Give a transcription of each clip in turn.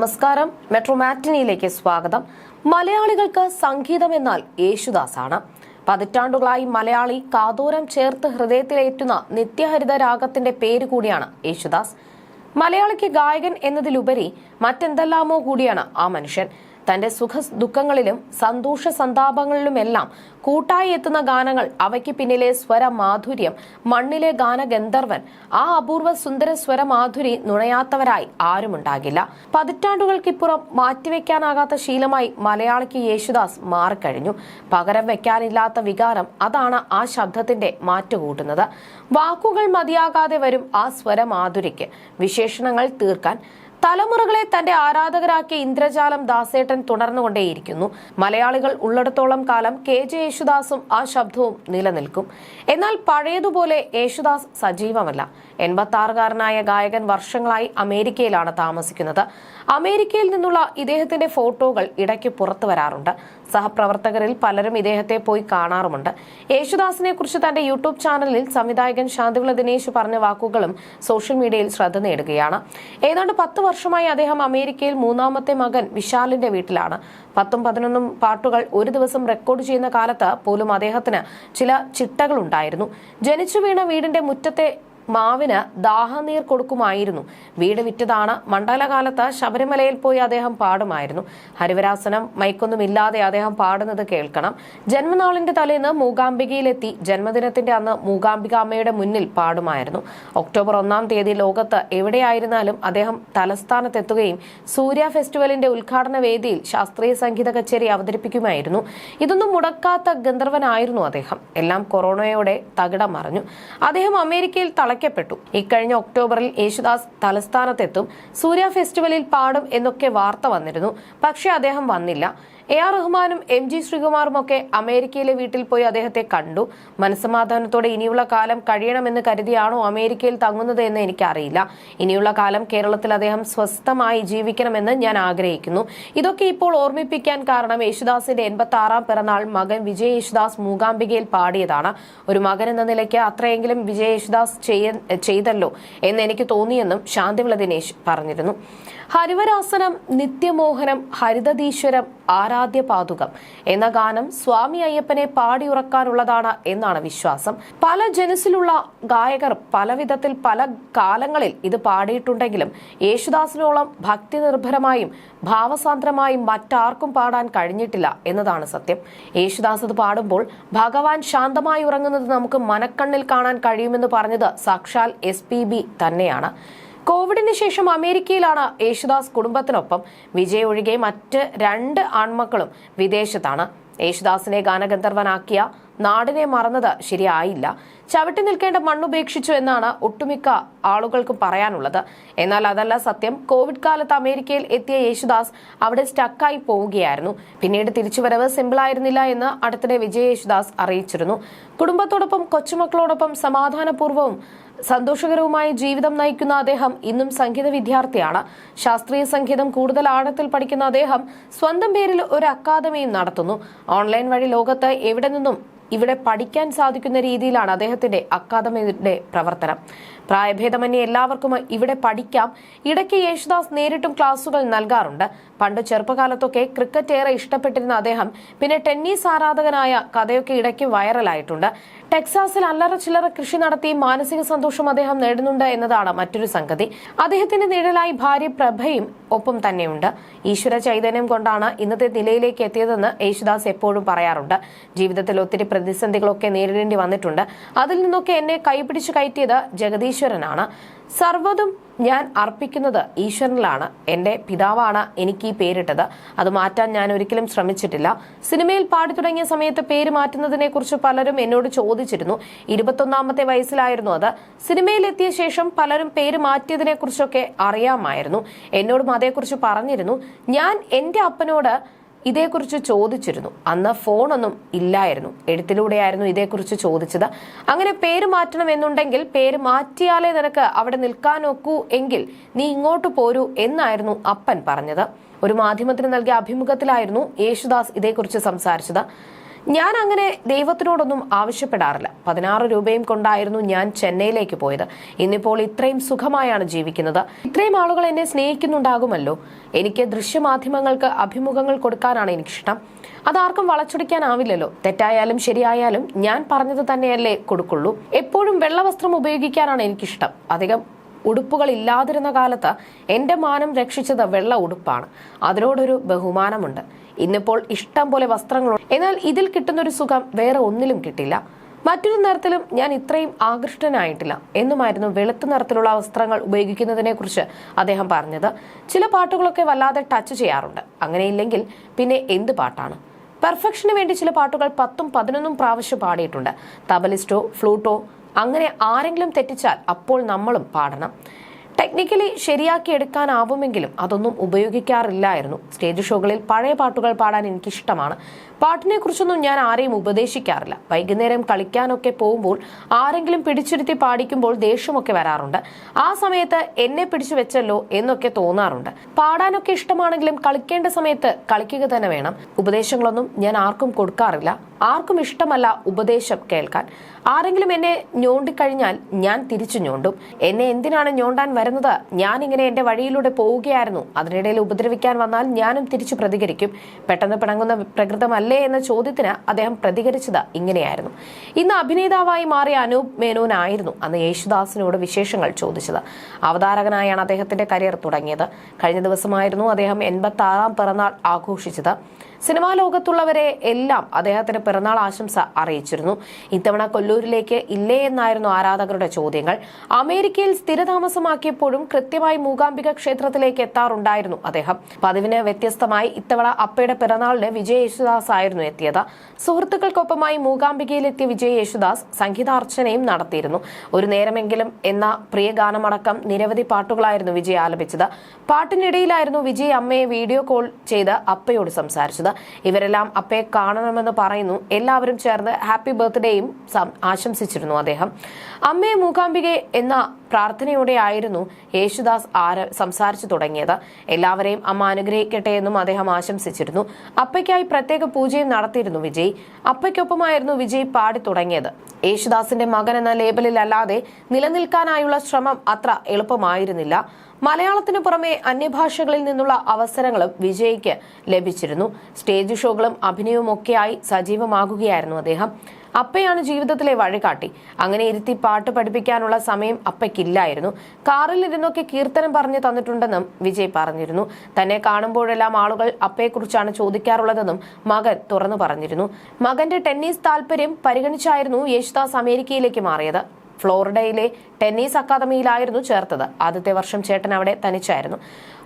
നമസ്കാരം. മെട്രോ മാറ്റിനിയിലേക്ക് സ്വാഗതം. മലയാളികൾക്ക് സംഗീതം എന്നാൽ യേശുദാസാണ്. പതിറ്റാണ്ടുകളായി മലയാളി കാതോരം ചേർത്ത് ഹൃദയത്തിലേറ്റുന്ന നിത്യഹരിത രാഗത്തിന്റെ പേര് കൂടിയാണ് യേശുദാസ്. മലയാളിക്ക് ഗായകൻ എന്നതിലുപരി മറ്റെന്തെല്ലാമോ കൂടിയാണ് ആ മനുഷ്യൻ. തന്റെ സുഖ ദുഃഖങ്ങളിലും സന്തോഷ സന്താപങ്ങളിലുമെല്ലാം കൂട്ടായി എത്തുന്ന ഗാനങ്ങൾ അവയ്ക്ക് പിന്നിലെ സ്വര മാധുര്യം മണ്ണിലെ ഗാനഗന്ധർവൻ ആ അപൂർവ സുന്ദര സ്വര മാധുരി നുണയാത്തവരായി ആരുമുണ്ടാകില്ല. പതിറ്റാണ്ടുകൾക്കിപ്പുറം മാറ്റിവെക്കാനാകാത്ത ശീലമായി മലയാളിക്ക് യേശുദാസ് മാറിക്കഴിഞ്ഞു. പകരം വെക്കാനില്ലാത്ത വികാരം അതാണ് ആ ശബ്ദത്തിന്റെ മാറ്റുകൂട്ടുന്നത്. വാക്കുകൾ മതിയാകാതെ വരും ആ സ്വരമാധുരിക്ക്. വിശേഷണങ്ങൾ തീർക്കാൻ തലമുറകളെ തന്റെ ആരാധകരാക്കിയ ഇന്ദ്രജാലം ദാസേട്ടൻ തുടർന്നുകൊണ്ടേയിരിക്കുന്നു. മലയാളികൾ ഉള്ളിടത്തോളം കാലം കെ ജെ യേശുദാസും ആ ശബ്ദവും നിലനിൽക്കും. എന്നാൽ പഴയതുപോലെ യേശുദാസ് സജീവമല്ല. എൺപത്തി ആറുകാരനായ ഗായകൻ വർഷങ്ങളായി അമേരിക്കയിലാണ് താമസിക്കുന്നത്. അമേരിക്കയിൽ നിന്നുള്ള ഇദ്ദേഹത്തിന്റെ ഫോട്ടോകൾ ഇടയ്ക്ക് പുറത്തു വരാറുണ്ട്. സഹപ്രവർത്തകരിൽ പലരും ഇദ്ദേഹത്തെ പോയി കാണാറുമുണ്ട്. യേശുദാസിനെ കുറിച്ച് തന്റെ യൂട്യൂബ് ചാനലിൽ സംവിധായകൻ ശാന്തിവിള ദിനേശ് പറഞ്ഞ വാക്കുകളും സോഷ്യൽ മീഡിയയിൽ ശ്രദ്ധ നേടുകയാണ്. ഏതാണ്ട് പത്ത് വർഷമായി അദ്ദേഹം അമേരിക്കയിൽ മൂന്നാമത്തെ മകൻ വിശാലിന്റെ വീട്ടിലാണ്. പത്തും പതിനൊന്നും പാട്ടുകൾ ഒരു ദിവസം റെക്കോർഡ് ചെയ്യുന്ന കാലത്ത് പോലും അദ്ദേഹത്തിന് ചില ചിട്ടകളുണ്ടായിരുന്നു. ജനിച്ചു വീണ വീടിന്റെ മുറ്റത്തെ മാവിന് ദാഹനീർ കൊടുക്കുമായിരുന്നു. വീട് വിറ്റതാണ്. മണ്ഡലകാലത്ത് ശബരിമലയിൽ പോയി അദ്ദേഹം പാടുമായിരുന്നു. ഹരിവരാസനം മൈക്കൊന്നുമില്ലാതെ അദ്ദേഹം പാടുന്നത് കേൾക്കണം. ജന്മനാളിന്റെ തലേന്ന് മൂകാംബികയിലെത്തി. ജന്മദിനത്തിന്റെ അന്ന് മൂകാംബിക അമ്മയുടെ മുന്നിൽ പാടുമായിരുന്നു. ഒക്ടോബർ ഒന്നാം തീയതി ലോകത്ത് എവിടെയായിരുന്നാലും അദ്ദേഹം തലസ്ഥാനത്തെത്തുകയും സൂര്യ ഫെസ്റ്റിവലിന്റെ ഉദ്ഘാടന വേദിയിൽ ശാസ്ത്രീയ സംഗീത കച്ചേരി അവതരിപ്പിക്കുമായിരുന്നു. ഇതൊന്നും മുടക്കാത്ത ഗന്ധർവനായിരുന്നു അദ്ദേഹം. എല്ലാം കൊറോണയോടെ തകിടം മറിഞ്ഞു. അദ്ദേഹം അമേരിക്കയിൽ തളയ്ക്കപ്പെട്ടു ഇക്കഴിഞ്ഞ ഒക്ടോബറിൽ യേശുദാസ് തലസ്ഥാനത്തെത്തും. സൂര്യ ഫെസ്റ്റിവലിൽ പാടും എന്നൊക്കെ വാർത്ത വന്നിരുന്നു. പക്ഷേ അദ്ദേഹം വന്നില്ല. എ ആർ റഹ്മാനും എം ജി ശ്രീകുമാറും ഒക്കെ അമേരിക്കയിലെ വീട്ടിൽ പോയി അദ്ദേഹത്തെ കണ്ടു. മനസ്സമാധാനത്തോടെ ഇനിയുള്ള കാലം കഴിയണമെന്ന് കരുതിയാണോ അമേരിക്കയിൽ തങ്ങുന്നത് എന്ന് എനിക്കറിയില്ല. ഇനിയുള്ള കാലം കേരളത്തിൽ അദ്ദേഹം സ്വസ്ഥമായി ജീവിക്കണമെന്ന് ഞാൻ ആഗ്രഹിക്കുന്നു. ഇതൊക്കെ ഇപ്പോൾ ഓർമ്മിപ്പിക്കാൻ കാരണം യേശുദാസിന്റെ എൺപത്തി ആറാം പിറന്നാൾ മകൻ വിജയ് യേശുദാസ് മൂകാംബികയിൽ പാടിയതാണ്. ഒരു മകൻ എന്ന നിലയ്ക്ക് അത്രയെങ്കിലും വിജയ് യേശുദാസ് ചെയ്തല്ലോ എന്ന് എനിക്ക് തോന്നിയെന്നും ശാന്തിവിള ദിനേശ് പറഞ്ഞിരുന്നു. ഹരിവരാസനം നിത്യമോഹനം ഹരിതദീശ്വരം ആരാധ്യ പാതുകം എന്ന ഗാനം സ്വാമി അയ്യപ്പനെ പാടിയുറക്കാനുള്ളതാണ് എന്നാണ് വിശ്വാസം. പല ജനസിലുള്ള ഗായകർ പല വിധത്തിൽ പല കാലങ്ങളിൽ ഇത് പാടിയിട്ടുണ്ടെങ്കിലും യേശുദാസിനോളം ഭക്തി നിർഭരമായും ഭാവസാന്ദ്രമായും മറ്റാർക്കും പാടാൻ കഴിഞ്ഞിട്ടില്ല എന്നതാണ് സത്യം. യേശുദാസ് ഇത് പാടുമ്പോൾ ഭഗവാൻ ശാന്തമായി ഉറങ്ങുന്നത് നമുക്ക് മനക്കണ്ണിൽ കാണാൻ കഴിയുമെന്ന് പറഞ്ഞത് സാക്ഷാൽ എസ് തന്നെയാണ്. കോവിഡിന് ശേഷം അമേരിക്കയിലാണ് യേശുദാസ് കുടുംബത്തിനൊപ്പം. വിജയ് ഒഴികെ മറ്റ് രണ്ട് ആൺമക്കളും വിദേശത്താണ്. യേശുദാസിനെ ഗാനഗന്ധർവനാക്കിയ നാടിനെ മറന്നത് ശരിയായില്ല. ചവിട്ടി നിൽക്കേണ്ട മണ്ണുപേക്ഷിച്ചു എന്നാണ് ഒട്ടുമിക്ക ആളുകൾക്കും പറയാനുള്ളത്. എന്നാൽ അതല്ല സത്യം. കോവിഡ് കാലത്ത് അമേരിക്കയിൽ എത്തിയ യേശുദാസ് അവിടെ സ്റ്റക്കായി പോവുകയായിരുന്നു. പിന്നീട് തിരിച്ചുവരവ് സിമ്പിളായിരുന്നില്ല എന്ന് അടുത്തിടെ വിജയ് യേശുദാസ് അറിയിച്ചിരുന്നു. കുടുംബത്തോടൊപ്പം കൊച്ചുമക്കളോടൊപ്പം സമാധാനപൂർവവും സന്തോഷകരവുമായ ജീവിതം നയിക്കുന്ന അദ്ദേഹം ഇന്നും സംഗീത വിദ്യാർത്ഥിയാണ്. ശാസ്ത്രീയ സംഗീതം കൂടുതൽ ആഴത്തിൽ പഠിക്കുന്ന അദ്ദേഹം സ്വന്തം പേരിൽ ഒരു അക്കാദമിയും നടത്തുന്നു. ഓൺലൈൻ വഴി ലോകത്ത് എവിടെ നിന്നും ഇവിടെ പഠിക്കാൻ സാധിക്കുന്ന രീതിയിലാണ് അദ്ദേഹത്തിന്റെ അക്കാദമിയുടെ പ്രവർത്തനം. പ്രായഭേദമന്യേ എല്ലാവർക്കും ഇവിടെ പഠിക്കാം. ഇടയ്ക്ക് യേശുദാസ് നേരിട്ടും ക്ലാസുകൾ നൽകാറുണ്ട്. പണ്ട് ചെറുപ്പകാലത്തൊക്കെ ക്രിക്കറ്റ് ഏറെ ഇഷ്ടപ്പെട്ടിരുന്ന അദ്ദേഹം പിന്നെ ടെന്നീസ് ആരാധകനായ കഥയൊക്കെ ഇടയ്ക്ക് വൈറലായിട്ടുണ്ട്. ടെക്സാസിൽ അല്ലറ ചില്ലറ കൃഷി നടത്തി മാനസിക സന്തോഷം അദ്ദേഹം നേടുന്നുണ്ട് എന്നതാണ് മറ്റൊരു സംഗതി. അദ്ദേഹത്തിന്റെ നിഴലായി ഭാര്യ പ്രഭയും ഒപ്പം തന്നെയുണ്ട്. ഈശ്വര ചൈതന്യം കൊണ്ടാണ് ഇന്നത്തെ നിലയിലേക്ക് എത്തിയതെന്ന് യേശുദാസ് എപ്പോഴും പറയാറുണ്ട്. ജീവിതത്തിൽ ഒത്തിരി പ്രതിസന്ധികളൊക്കെ നേരിടേണ്ടി വന്നിട്ടുണ്ട്. അതിൽ നിന്നൊക്കെ എന്നെ കൈപിടിച്ച് കയറ്റിയത് ജഗദീശ്വരനാണ് സർവതും ഞാൻ അർപ്പിക്കുന്നത് ഈശ്വരനിലാണ്. എന്റെ പിതാവാണ് എനിക്ക് ഈ പേരിട്ടത്. അത് മാറ്റാൻ ഞാൻ ഒരിക്കലും ശ്രമിച്ചിട്ടില്ല. സിനിമയിൽ പാടി തുടങ്ങിയ സമയത്ത് പേര് മാറ്റുന്നതിനെ കുറിച്ച് പലരും എന്നോട് ചോദിച്ചിരുന്നു. ഇരുപത്തൊന്നാമത്തെ വയസ്സിലായിരുന്നു അത്. സിനിമയിലെത്തിയ ശേഷം പലരും പേര് മാറ്റിയതിനെ കുറിച്ചൊക്കെ അറിയാമായിരുന്നു. എന്നോടും അതേക്കുറിച്ച് പറഞ്ഞിരുന്നു. ഞാൻ എന്റെ അപ്പനോട് ഇതേക്കുറിച്ച് ചോദിച്ചിരുന്നു. അന്ന് ഫോണൊന്നും ഇല്ലായിരുന്നു. എഴുത്തിലൂടെയായിരുന്നു ഇതേക്കുറിച്ച് ചോദിച്ചത്. അങ്ങനെ പേര് മാറ്റണം എന്നുണ്ടെങ്കിൽ പേര് മാറ്റിയാലേ നിനക്ക് അവിടെ നിൽക്കാനൊക്കൂ എങ്കിൽ നീ ഇങ്ങോട്ട് പോരൂ എന്നായിരുന്നു അപ്പൻ പറഞ്ഞത്. ഒരു മാധ്യമത്തിന് നൽകിയ അഭിമുഖത്തിലായിരുന്നു യേശുദാസ് ഇതേക്കുറിച്ച് സംസാരിച്ചത്. ഞാൻ അങ്ങനെ ദൈവത്തിനോടൊന്നും ആവശ്യപ്പെടാറില്ല. പതിനാറ് രൂപയും കൊണ്ടായിരുന്നു ഞാൻ ചെന്നൈയിലേക്ക് പോയത്. ഇന്നിപ്പോൾ ഇത്രയും സുഖമായാണ് ജീവിക്കുന്നത്. ഇത്രയും ആളുകൾ എന്നെ സ്നേഹിക്കുന്നുണ്ടാകുമല്ലോ. എനിക്ക് ദൃശ്യമാധ്യമങ്ങൾക്ക് അഭിമുഖങ്ങൾ കൊടുക്കാനാണ് എനിക്കിഷ്ടം. അതാർക്കും വളച്ചൊടിക്കാനാവില്ലല്ലോ. തെറ്റായാലും ശരിയായാലും ഞാൻ പറഞ്ഞത് തന്നെയല്ലേ കൊടുക്കുള്ളൂ. എപ്പോഴും വെള്ളവസ്ത്രം ഉപയോഗിക്കാനാണ് എനിക്കിഷ്ടം. അധികം ഉടുപ്പുകൾ ഇല്ലാതിരുന്ന കാലത്ത് എന്റെ മാനം രക്ഷിച്ചത് വെള്ള ഉടുപ്പാണ്. അതിനോടൊരു ബഹുമാനമുണ്ട്. ഇന്നിപ്പോൾ ഇഷ്ടം പോലെ വസ്ത്രങ്ങളുണ്ട്. എന്നാൽ ഇതിൽ കിട്ടുന്നൊരു സുഖം വേറെ ഒന്നിലും കിട്ടില്ല. മറ്റൊരു നിറത്തിലും ഞാൻ ഇത്രയും ആകൃഷ്ടനായിട്ടില്ല എന്നുമായിരുന്നു വെളുത്ത നിറത്തിലുള്ള വസ്ത്രങ്ങൾ ഉപയോഗിക്കുന്നതിനെ കുറിച്ച് അദ്ദേഹം പറഞ്ഞത്. ചില പാട്ടുകളൊക്കെ വല്ലാതെ ടച്ച് ചെയ്യാറുണ്ട്. അങ്ങനെയില്ലെങ്കിൽ പിന്നെ എന്ത് പാട്ടാണ്? പെർഫെക്ഷന് വേണ്ടി ചില പാട്ടുകൾ പത്തും പതിനൊന്നും പ്രാവശ്യം പാടിയിട്ടുണ്ട്. തബലിസ്റ്റോ ഫ്ലൂട്ടോ അങ്ങനെ ആരെങ്കിലും തെറ്റിച്ചാൽ അപ്പോൾ നമ്മളും പാടണം. ടെക്നിക്കലി ശരിയാക്കി എടുക്കാനാവുമെങ്കിലും അതൊന്നും ഉപയോഗിക്കാറില്ലായിരുന്നു. സ്റ്റേജ് ഷോകളിൽ പഴയ പാട്ടുകൾ പാടാൻ എനിക്കിഷ്ടമാണ്. പാട്ടിനെ കുറിച്ചൊന്നും ഞാൻ ആരെയും ഉപദേശിക്കാറില്ല. വൈകുന്നേരം കളിക്കാനൊക്കെ പോകുമ്പോൾ ആരെങ്കിലും പിടിച്ചിരുത്തി പാടിക്കുമ്പോൾ ദേഷ്യമൊക്കെ വരാറുണ്ട്. ആ സമയത്ത് എന്നെ പിടിച്ചു വെച്ചല്ലോ എന്നൊക്കെ തോന്നാറുണ്ട്. പാടാനൊക്കെ ഇഷ്ടമാണെങ്കിലും കളിക്കേണ്ട സമയത്ത് കളിക്കുക തന്നെ വേണം. ഉപദേശങ്ങളൊന്നും ഞാൻ ആർക്കും കൊടുക്കാറില്ല. ആർക്കും ഇഷ്ടമല്ല ഉപദേശം കേൾക്കാൻ. ആരെങ്കിലും എന്നെ ഞോണ്ടിക്കഴിഞ്ഞാൽ ഞാൻ തിരിച്ചു ഞോണ്ടും. എന്നെ എന്തിനാണ് ഞോണ്ടാൻ വരുന്നത്? ഞാൻ ഇങ്ങനെ എന്റെ വഴിയിലൂടെ പോവുകയായിരുന്നു. അതിനിടയിൽ ഉപദ്രവിക്കാൻ വന്നാൽ ഞാനും തിരിച്ചു പ്രതികരിക്കും. പെട്ടെന്ന് പിണങ്ങുന്ന പ്രകൃതമല്ലേ എന്ന ചോദ്യത്തിന് അദ്ദേഹം പ്രതികരിച്ചത് ഇങ്ങനെയായിരുന്നു. ഇന്ന് അഭിനേതാവായി മാറിയ അനൂപ് മേനോനായിരുന്നു അന്ന് യേശുദാസിനോട് വിശേഷങ്ങൾ ചോദിച്ചത്. അവതാരകനായാണ് അദ്ദേഹത്തിന്റെ കരിയർ തുടങ്ങിയത്. കഴിഞ്ഞ ദിവസമായിരുന്നു അദ്ദേഹം എൺപത്തി ആറാം പിറന്നാൾ ആഘോഷിച്ചത്. സിനിമാ ലോകത്തുള്ളവരെ എല്ലാം അദ്ദേഹത്തിന് പിറന്നാൾ ആശംസ അറിയിച്ചിരുന്നു. ഇത്തവണ കൊല്ലൂരിലേക്ക് ഇല്ലേ എന്നായിരുന്നു ആരാധകരുടെ ചോദ്യങ്ങൾ. അമേരിക്കയിൽ സ്ഥിരതാമസമാക്കിയപ്പോഴും കൃത്യമായി മൂകാംബിക ക്ഷേത്രത്തിലേക്ക് എത്താറുണ്ടായിരുന്നു അദ്ദേഹം. പതിവിന് വ്യത്യസ്തമായി ഇത്തവണ അപ്പയുടെ പിറന്നാളിന് വിജയ് യേശുദാസ് ആയിരുന്നു എത്തിയത്. സുഹൃത്തുക്കൾക്കൊപ്പമായി മൂകാംബികയിലെത്തിയ വിജയ് യേശുദാസ് സംഗീതാർച്ചനയും നടത്തിയിരുന്നു. ഒരു നേരമെങ്കിലും എന്ന പ്രിയ ഗാനമടക്കം നിരവധി പാട്ടുകളായിരുന്നു വിജയ് ആലപിച്ചത്. പാട്ടിനിടയിലായിരുന്നു വിജയ് അമ്മയെ വീഡിയോ കോൾ ചെയ്ത് അപ്പയോട് സംസാരിച്ചത്. ഇവരെല്ലാം അപ്പയെ കാണണമെന്ന് പറയുന്നു. എല്ലാവരും ചേർന്ന് ഹാപ്പി ബർത്ത്ഡേയും ആശംസിച്ചിരുന്നു അദ്ദേഹം. അമ്മയെ മൂകാംബികെ എന്ന പ്രാർത്ഥനയോടെയായിരുന്നു യേശുദാസ് ആര സംസാരിച്ചു തുടങ്ങിയത്. എല്ലാവരെയും അമ്മ അനുഗ്രഹിക്കട്ടെ എന്നും അദ്ദേഹം ആശംസിച്ചിരുന്നു. അപ്പയ്ക്കായി പ്രത്യേക പൂജയും നടത്തിയിരുന്നു വിജയ്. അപ്പയ്ക്കൊപ്പമായിരുന്നു വിജയ് പാടി തുടങ്ങിയത്. യേശുദാസിന്റെ മകൻ എന്ന ലേബലിൽ അല്ലാതെ നിലനിൽക്കാനായുള്ള ശ്രമം അത്ര എളുപ്പമായിരുന്നില്ല. മലയാളത്തിനു പുറമെ അന്യഭാഷകളിൽ നിന്നുള്ള അവസരങ്ങളും വിജയ്ക്ക് ലഭിച്ചിരുന്നു. സ്റ്റേജ് ഷോകളും അഭിനയവും ഒക്കെയായി സജീവമാകുകയായിരുന്നു അദ്ദേഹം. അപ്പയാണ് ജീവിതത്തിലെ വഴികാട്ടി. അങ്ങനെ ഇരുത്തി പാട്ട് പഠിപ്പിക്കാനുള്ള സമയം അപ്പയ്ക്കില്ലായിരുന്നു. കാറിൽ ഇരുന്നൊക്കെ കീർത്തനം പറഞ്ഞു തന്നിട്ടുണ്ടെന്നും വിജയ് പറഞ്ഞിരുന്നു. തന്നെ കാണുമ്പോഴെല്ലാം ആളുകൾ അപ്പയെക്കുറിച്ചാണ് ചോദിക്കാറുള്ളതെന്നും മകൻ തുറന്നു പറഞ്ഞിരുന്നു. മകന്റെ ടെന്നീസ് താല്പര്യം പരിഗണിച്ചായിരുന്നു യേശുദാസ് അമേരിക്കയിലേക്ക് മാറിയത്. ഫ്ലോറിഡയിലെ ടെന്നീസ് അക്കാദമിയിലായിരുന്നു ചേർത്തത്. ആദ്യത്തെ വർഷം ചേട്ടൻ അവിടെ തനിച്ചായിരുന്നു.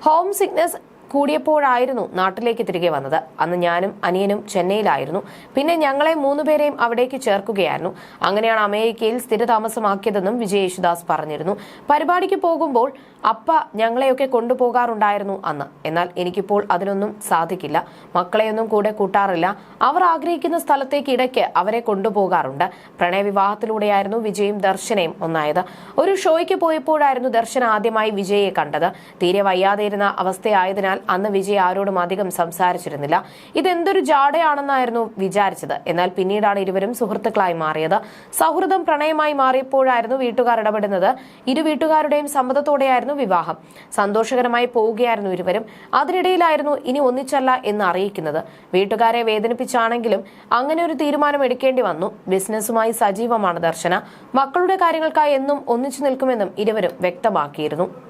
ഹോം സിക്നസ് കൂടിയപ്പോഴായിരുന്നു നാട്ടിലേക്ക് തിരികെ വന്നത്. അന്ന് ഞാനും അനിയനും ചെന്നൈയിലായിരുന്നു. പിന്നെ ഞങ്ങളെ മൂന്നുപേരെയും അവിടേക്ക് ചേർക്കുകയായിരുന്നു. അങ്ങനെയാണ് അമേരിക്കയിൽ സ്ഥിരതാമസമാക്കിയതെന്നും വിജയ് യേശുദാസ് പറഞ്ഞിരുന്നു. പരിപാടിക്ക് പോകുമ്പോൾ അപ്പ ഞങ്ങളെയൊക്കെ കൊണ്ടുപോകാറുണ്ടായിരുന്നു അന്ന്. എന്നാൽ എനിക്കിപ്പോൾ അതിനൊന്നും സാധിക്കില്ല. മക്കളെയൊന്നും കൂടെ കൂട്ടാറില്ല. അവർ ആഗ്രഹിക്കുന്ന സ്ഥലത്തേക്ക് ഇടയ്ക്ക് അവരെ കൊണ്ടുപോകാറുണ്ട്. പ്രണയവിവാഹത്തിലൂടെയായിരുന്നു വിജയും ദർശനയും ഒന്നായത്. ഒരു ഷോയ്ക്ക് പോയപ്പോഴായിരുന്നു ദർശന ആദ്യമായി വിജയെ കണ്ടത്. തീരെ വയ്യാതെയിരുന്ന അവസ്ഥയായതിനാൽ അന്ന് വിജയ് ആരോടും അധികം സംസാരിച്ചിരുന്നില്ല. ഇതെന്തൊരു ജാടയാണെന്നായിരുന്നു വിചാരിച്ചത്. എന്നാൽ പിന്നീടാണ് ഇരുവരും സുഹൃത്തുക്കളായി മാറിയത്. സൗഹൃദം പ്രണയമായി മാറിയപ്പോഴായിരുന്നു വീട്ടുകാർ ഇടപെടുന്നത്. ഇരു വീട്ടുകാരുടെയും സമ്മതത്തോടെയായിരുന്നു വിവാഹം. സന്തോഷകരമായി പോവുകയായിരുന്നു ഇരുവരും. അതിനിടയിലായിരുന്നു ഇനി ഒന്നിച്ചല്ല എന്ന് അറിയിക്കുന്നത്. വീട്ടുകാരെ വേദനിപ്പിച്ചാണെങ്കിലും അങ്ങനെ ഒരു തീരുമാനം എടുക്കേണ്ടി വന്നു. ബിസിനസ്സുമായി സജീവമാണ് ദർശന. മക്കളുടെ കാര്യങ്ങൾക്കായി എന്നും ഒന്നിച്ചു നിൽക്കുമെന്നും ഇരുവരും വ്യക്തമാക്കിയിരുന്നു.